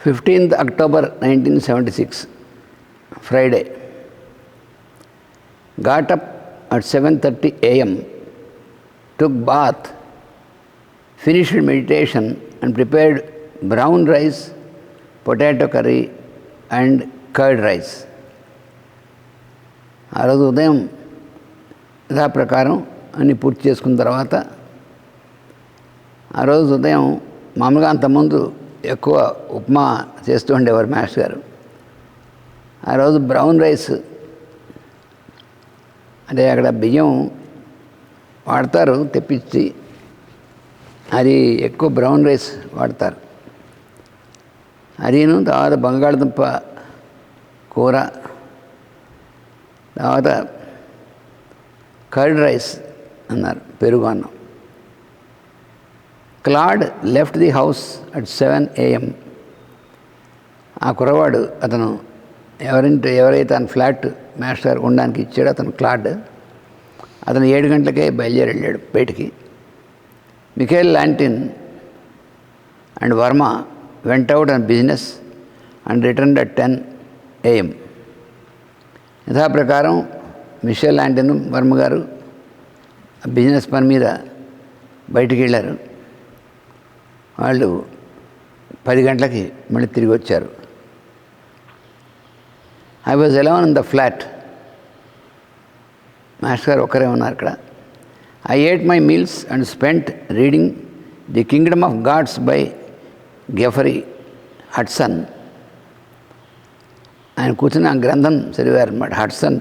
Fifteenth October nineteen seventy six Friday. Got up at seven thirty AM took bath finished meditation and prepared brown rice potato curry and curd rice ఆ రోజు ఉదయం యథాప్రకారం అన్ని పూర్తి చేసుకున్న తర్వాత ఆ రోజు ఉదయం మామూలుగా అంతకుముందు ఎక్కువ ఉప్మా చేస్తూ ఉండేవారు మాస్టర్ గారు. ఆ రోజు బ్రౌన్ రైస్ అంటే అక్కడ బియ్యం వాడతారు తెప్పించి అది ఎక్కువ బ్రౌన్ రైస్ వాడతారు. అదిను తర్వాత బంగాళదుంప కూర తర్వాత కర్డ్ రైస్ అన్నారు పెరుగు అన్నం. Claude left the house at seven AM. ఆ కురవాడు అతను ఎవరింటి ఎవరైతే తన ఫ్లాట్ మాస్టర్ ఉండడానికి ఇచ్చాడో అతను క్లాడ్. అతను ఏడు గంటలకే బయలుదేరి వెళ్ళాడు బయటికి. Michael Lantin and Varma went out and business and return at ten AM యథాప్రకారం Michel Lantin Varma గారు బిజినెస్ పని మీద బయటికి వెళ్ళారు. వాళ్ళు పది గంటలకి మళ్ళీ తిరిగి వచ్చారు. I was alone in the flat master గారు ఒక్కరే ఉన్నారు ఇక్కడ. I ate my meals and spent reading the kingdom of gods by Geoffrey Hodson ఆయన కూర్చుని ఆ గ్రంథం చదివారు అనమాట హట్సన్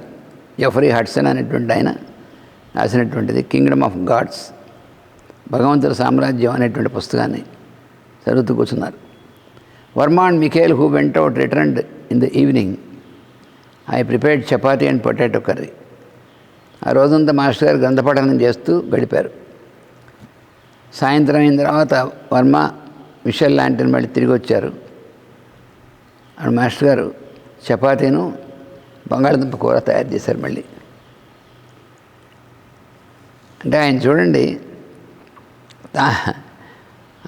జఫరీ హట్సన్ అనేటువంటి ఆయన రాసినటువంటిది కింగ్డమ్ ఆఫ్ గాడ్స్ భగవంతుల సామ్రాజ్యం అనేటువంటి పుస్తకాన్ని. చదువుతూ కూర్చున్నారు. Varma and Michel who went out returned in the evening. I prepared chapati and potato curry. ఆ రోజంతా మాస్టర్ గారు గ్రంథపఠనం చేస్తూ గడిపారు. సాయంత్రం అయిన తర్వాత వర్మ మిషల్ లాంటిని మళ్ళీ తిరిగి వచ్చారు. అండ్ మాస్టర్ గారు చపాతీను బంగాళదుంప కూర తయారు చేశారు మళ్ళీ. అంటే ఆయన చూడండి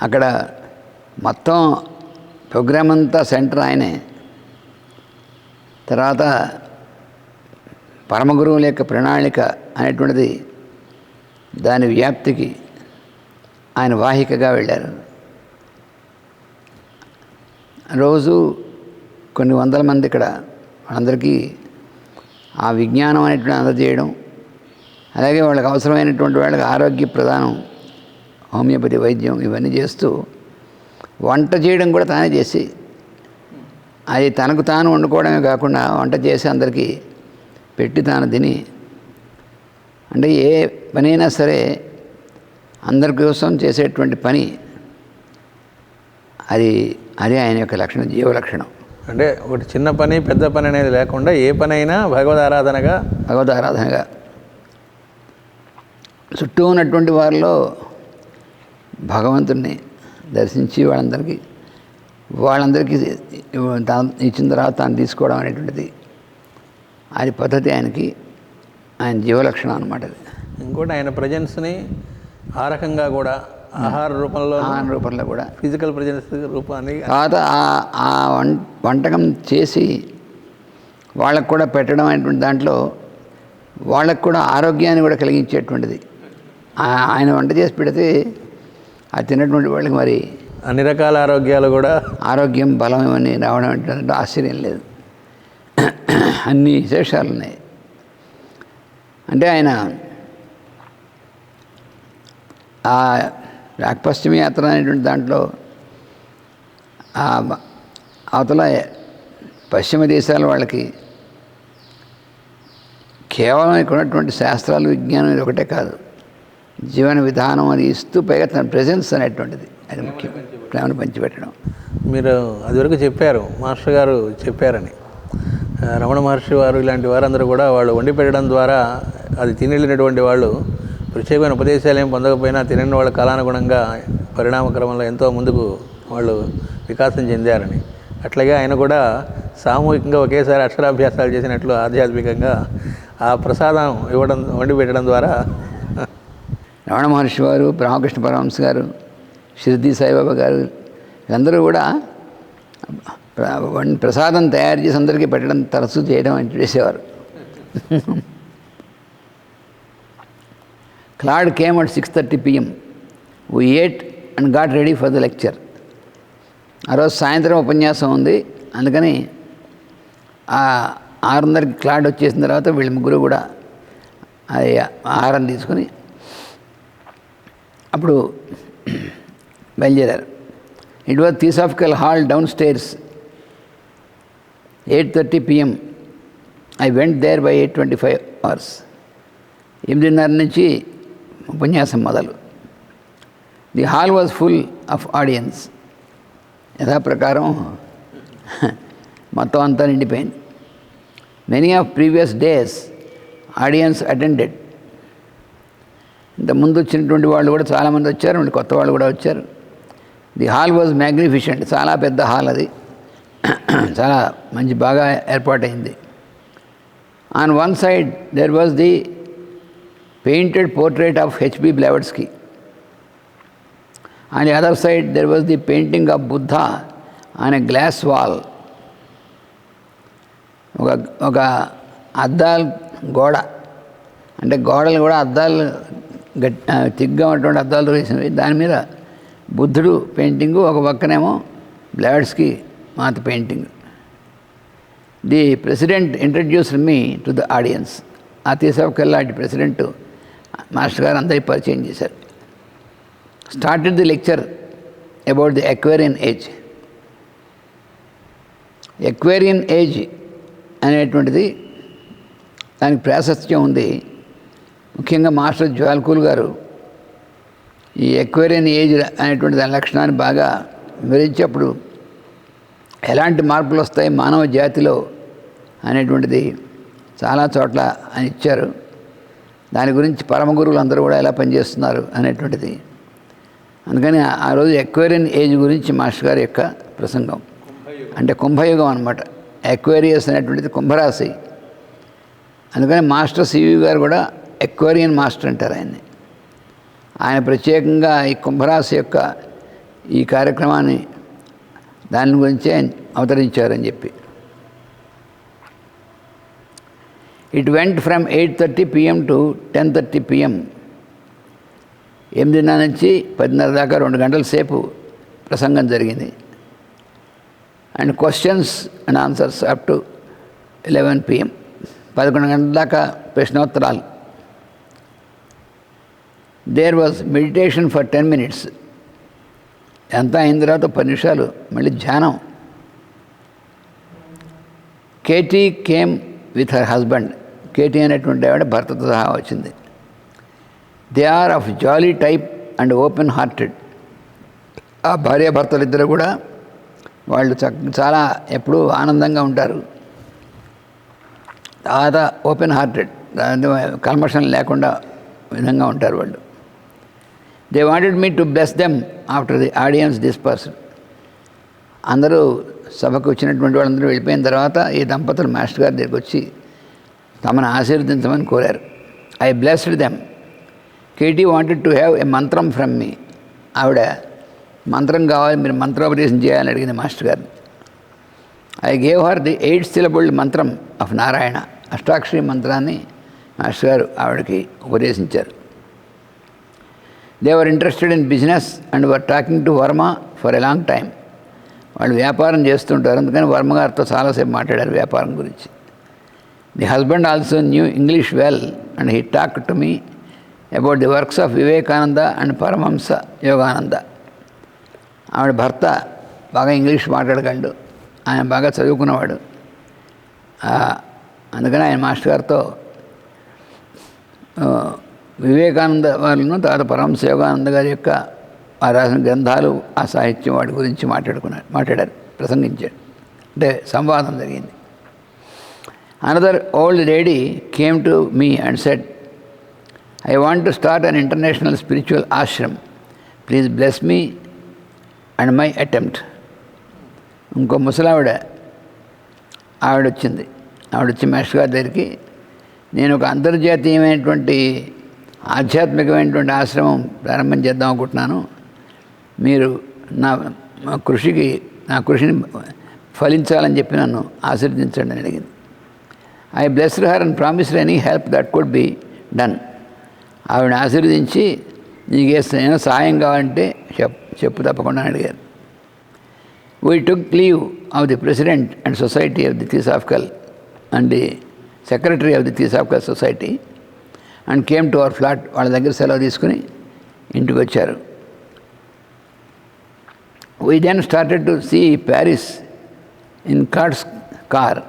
అక్కడ మొత్తం ప్రోగ్రామ్ అంతా సెంటర్ ఆయనే. తర్వాత పరమగురువుల యొక్క ప్రణాళిక అనేటువంటిది దాని వ్యాప్తికి ఆయన వాహికగా వెళ్ళారు. రోజు కొన్ని వందల మంది ఇక్కడ వాళ్ళందరికీ ఆ విజ్ఞానం అనేటువంటి అందజేయడం అలాగే వాళ్ళకి అవసరమైనటువంటి వాళ్ళకి ఆరోగ్య ప్రధానం హోమియోపతి వైద్యం ఇవన్నీ చేస్తూ వంట చేయడం కూడా తానే చేసి అది తనకు తాను వండుకోవడమే కాకుండా వంట చేసి అందరికీ పెట్టి తాను తిని అంటే ఏ పనైనా సరే అందరి కోసం చేసేటువంటి పని అది అది ఆయన యొక్క లక్షణం జీవ లక్షణం. అంటే ఒకటి చిన్న పని పెద్ద పని అనేది లేకుండా ఏ పని అయినా భగవద్ ఆరాధనగా భగవద్ ఆరాధనగా. చుట్టూ ఉన్నటువంటి వారిలో భగవంతుణ్ణి దర్శించి వాళ్ళందరికీ వాళ్ళందరికీ ఇచ్చిన తర్వాత తాను తీసుకోవడం అనేటువంటిది అది పద్ధతి ఆయనకి ఆయన జీవలక్షణం అనమాట అది. ఇంకోటి ఆయన ప్రజెన్స్ని ఆ రకంగా కూడా ఆహార రూపంలో ఆహార రూపంలో కూడా. ఫిజికల్ ప్రజెన్స్ రూపాన్ని తర్వాత ఆ- వంటకం చేసి వాళ్ళకు కూడా పెట్టడం అనేటువంటి దాంట్లో వాళ్ళకు కూడా ఆరోగ్యాన్ని కూడా కలిగించేటువంటిది. ఆయన వంట చేసి పెడితే ఆ తిన్నటువంటి వాళ్ళకి మరి అన్ని రకాల ఆరోగ్యాలు కూడా ఆరోగ్యం బలం ఇవన్నీ రావడం అంటే ఆశ్చర్యం లేదు. అన్ని విశేషాలు ఉన్నాయి అంటే ఆయన ఆ రాక్పశ్చిమ యాత్ర అనేటువంటి దాంట్లో ఆ అవతల పశ్చిమ దేశాల వాళ్ళకి కేవలం ఇక్కడ ఉన్నటువంటి శాస్త్రాలు విజ్ఞానం ఇది ఒకటే కాదు. జీవన విధానం అని ఇస్తూ పైగా తన ప్రెజెన్స్ అనేటువంటిది. అది ముఖ్యం. ప్రేమను పంచిపెట్టడం. మీరు అదివరకు చెప్పారు మాస్టర్ గారు చెప్పారని. రమణ మహర్షి వారు ఇలాంటి వారందరూ కూడా వాళ్ళు వండి పెట్టడం ద్వారా అది తినెళ్ళినటువంటి వాళ్ళు ప్రత్యేకమైన ఉపదేశాలు ఏం పొందకపోయినా తినని వాళ్ళ కాలానుగుణంగా పరిణామక్రమంలో ఎంతో ముందుకు వాళ్ళు వికాసం చెందారని. అట్లాగే ఆయన కూడా సామూహికంగా ఒకేసారి అక్షరాభ్యాసాలు చేసినట్లు ఆధ్యాత్మికంగా ఆ ప్రసాదం ఇవ్వడం వండి పెట్టడం ద్వారా రమణ మహర్షి వారు రామకృష్ణ పరమహంస గారు షిర్ది సాయిబాబా గారు వీళ్ళందరూ కూడా వన్- ప్రసాదం తయారు చేసి అందరికీ పెట్టడం తరచూ చేయడం అంటే చేసేవారు. Claude came at six thirty PM we ate and got ready for the lecture ఆ రోజు సాయంత్రం ఉపన్యాసం ఉంది. అందుకని ఆ ఆరున్నరకి క్లాడ్ వచ్చేసిన తర్వాత వీళ్ళ ముగ్గురు కూడా అది ఆహారం తీసుకొని అప్పుడు బయలుదేరారు. It was theosophical hall down stairs eight thirty PM I went there by eight twenty five hours ఎనిమిదిన్నర నుంచి ఉపన్యాసం మొదలు. The hall was full of audience యథాప్రకారం మొత్తం అంతా నిండిపోయింది. Many of previous days audience attended ఇంత ముందు వచ్చినటువంటి వాళ్ళు కూడా చాలామంది వచ్చారు మళ్ళీ కొత్త వాళ్ళు కూడా వచ్చారు. ది హాల్ వాజ్ మ్యాగ్నిఫిషెంట్ చాలా పెద్ద హాల్ అది. చాలా మంచి బాగా ఏర్పాటైంది. On one side there was the painted portrait of HP Blavatsky on the other side there was the painting of Buddha on a glass wall ఒక ఒక అద్దాల గోడ అంటే గోడలు కూడా అద్దాలు గట్ తిగ్గా ఉన్నటువంటి అద్దాలు వేసినవి దాని మీద బుద్ధుడు పెయింటింగ్ ఒక పక్కనేమో Blavatsky Mata painting. The president introduced me to the audience. ఆ తీసవకెళ్ళాంటి ప్రెసిడెంట్ మాస్టర్ గారు అందరికీ పరిచయం చేశారు. Started the lecture about the Aquarian age. Aquarian age అనేటువంటిది దానికి ప్రాశస్త్యం ఉంది. ముఖ్యంగా మాస్టర్ జ్వాల్కూల్ గారు ఈ ఎక్వేరియన్ ఏజ్ అనేటువంటి దాని లక్షణాన్ని బాగా వివరించేప్పుడు ఎలాంటి మార్పులు వస్తాయి మానవ జాతిలో అనేటువంటిది చాలా చోట్ల అని ఇచ్చారు. దాని గురించి పరమ గురువులు అందరూ కూడా ఎలా పనిచేస్తున్నారు అనేటువంటిది. అందుకని ఆ- ఆ రోజు ఎక్వేరియన్ ఏజ్ గురించి మాస్టర్ గారి యొక్క ప్రసంగం. అంటే కుంభయుగం అనమాట ఎక్వేరియస్ అనేటువంటిది కుంభరాశి. అందుకని మాస్టర్ సివి గారు కూడా ఎక్వేరియన్ మాస్టర్ అంటారు ఆయన్ని. ఆయన ప్రత్యేకంగా ఈ కుంభరాశి యొక్క ఈ కార్యక్రమాన్ని దాని గురించే అవతరించారని చెప్పి. It went from eight thirty PM to ten thirty PM ఎనిమిదిన్నర నుంచి పదిన్నర దాకా రెండు గంటల సేపు ప్రసంగం జరిగింది. And questions and answers up to eleven PM పదకొండు గంటల దాకా ప్రశ్నోత్తరాలు there was meditation for ten minutes ఎంత అయిన తర్వాత పది నిమిషాలు మళ్ళీ ధ్యానం. Katie came with her husband Katie అనేటువంటి ఆవిడ భర్తతో సహా వచ్చింది. They are of jolly type and open hearted ఆ భార్యాభర్తలు ఇద్దరు కూడా వాళ్ళు చక్క చాలా ఎప్పుడూ ఆనందంగా ఉంటారు. తర్వాత ఓపెన్ హార్టెడ్ దాని కల్మషం లేకుండా విధంగా ఉంటారు వాళ్ళు. They wanted me to bless them after the audience disperse అందరూ సభకు వచ్చినటువంటి వాళ్ళందరూ వెళ్ళిపోయిన తర్వాత ఈ దంపతులు మాస్టర్ గారి దగ్గరికి వచ్చి తమను ఆశీర్వదించమని కోరారు. I blessed them Katie wanted to have a mantram from me ఆవిడ మంత్రం కావాలి మీరు మంత్రోపదేశం చేయాలని అడిగింది మాస్టర్ గారిని I gave her the eight syllabled మంత్రం ఆఫ్ నారాయణ అష్టాక్షరి మంత్రాన్ని మాస్టర్ గారు ఆవిడకి ఉపదేశించారు. They were interested in business and were talking to Varma for a long time వాళ్ళు వ్యాపారం చేస్తుంటారు. అందుకని వర్మ గారితో చాలాసేపు మాట్లాడారు వ్యాపారం గురించి. The husband also knew English well and he talk to me about the works of Vivekananda and Paramahansa Yogananda ఆవిడ భర్త బాగా ఇంగ్లీష్ మాట్లాడగలడు. ఆయన బాగా చదువుకున్నవాడు. అందుకని ఆయన మాస్టర్ గారితో వివేకానంద వారిను తర్వాత పరమ శివానంద గారి యొక్క ఆ రాసిన గ్రంథాలు ఆ సాహిత్యం వాటి గురించి మాట్లాడుకున్నారు మాట్లాడారు ప్రసంగించాడు అంటే సంవాదం జరిగింది. Another old lady came to me and said I want to start an international spiritual ashram please bless me and my attempt ఇంకో ముసలావిడ ఆవిడ వచ్చింది ఆవిడ వచ్చి మాస్టర్ గారి దగ్గరికి నేను ఒక అంతర్జాతీయమైనటువంటి ఆధ్యాత్మికమైనటువంటి ఆశ్రమం ప్రారంభం చేద్దాం అనుకుంటున్నాను. మీరు నా కృషికి నా కృషిని ఫలించాలని చెప్పి నన్ను ఆశీర్వదించండి అని అడిగింది. I bless her and promise any help that could be done ఆవిడ ఆశీర్వదించి నీకు ఏమైనా సహాయం కావాలంటే చెప్ చెప్పు తప్పకుండా అని అడిగారు. We took leave of the president and society of the theosophical and the secretary of the theosophical society and came to our flat వాళ్ళ దగ్గర సెలవు తీసుకుని ఇంటికి వచ్చారు. We then started to see Paris in cards car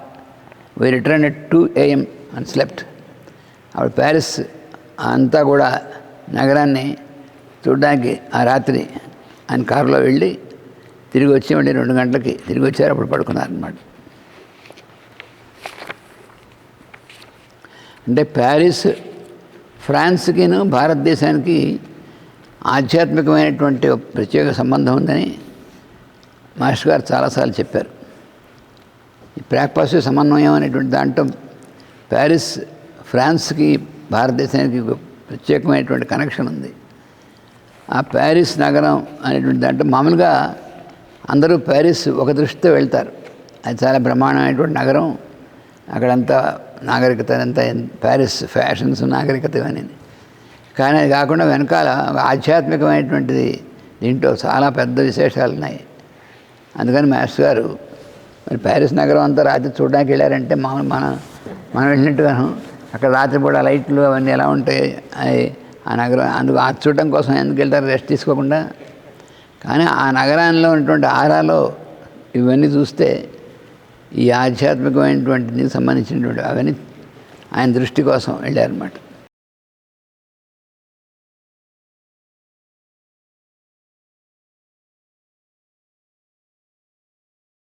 we return at two AM and slept ఆవిడ Paris అంతా కూడా నగరాన్ని చూడడానికి ఆ రాత్రి ఆయన కారులో వెళ్ళి తిరిగి వచ్చేవండి రెండు గంటలకి. తిరిగి వచ్చారు అప్పుడు పడుకున్నారనమాట అంటే ప్యారిస్ ఫ్రాన్స్కిను భారతదేశానికి ఆధ్యాత్మికమైనటువంటి ప్రత్యేక సంబంధం ఉందని మాస్టర్ గారు చాలాసార్లు చెప్పారు. ఈ ప్రాక్పాస్ సమన్వయం అనేటువంటి దాంట్లో ప్యారిస్ ఫ్రాన్స్కి భారతదేశానికి ప్రత్యేకమైనటువంటి కనెక్షన్ ఉంది. ఆ ప్యారిస్ నగరం అనేటువంటి దాంట్లో మామూలుగా అందరూ ప్యారిస్ ఒక దృష్టితో వెళ్తారు. అది చాలా బ్రహ్మాండమైనటువంటి నగరం. అక్కడంతా నాగరికత అంతా ప్యారిస్ ఫ్యాషన్స్ నాగరికత ఇవన్నీ. కానీ అది కాకుండా వెనకాల ఆధ్యాత్మికమైనటువంటిది దీంట్లో చాలా పెద్ద విశేషాలు ఉన్నాయి. అందుకని మాస్టర్ గారు మరి ప్యారిస్ నగరం అంతా రాత్రి చూడడానికి వెళ్ళారంటే మామూలు మన మనం వెళ్ళినట్టుగాను అక్కడ రాత్రిపూట లైట్లు అవన్నీ ఎలా ఉంటాయి అవి ఆ నగరం అందుకు ఆ చూడటం కోసం ఎందుకు వెళ్తారు రెస్ట్ తీసుకోకుండా. కానీ ఆ నగరాల్లో ఉన్నటువంటి ఆరాలో ఇవన్నీ చూస్తే ఈ ఆధ్యాత్మికమైనటువంటి సంబంధించినటువంటి అవన్నీ ఆయన దృష్టి కోసం వెళ్ళారన్నమాట.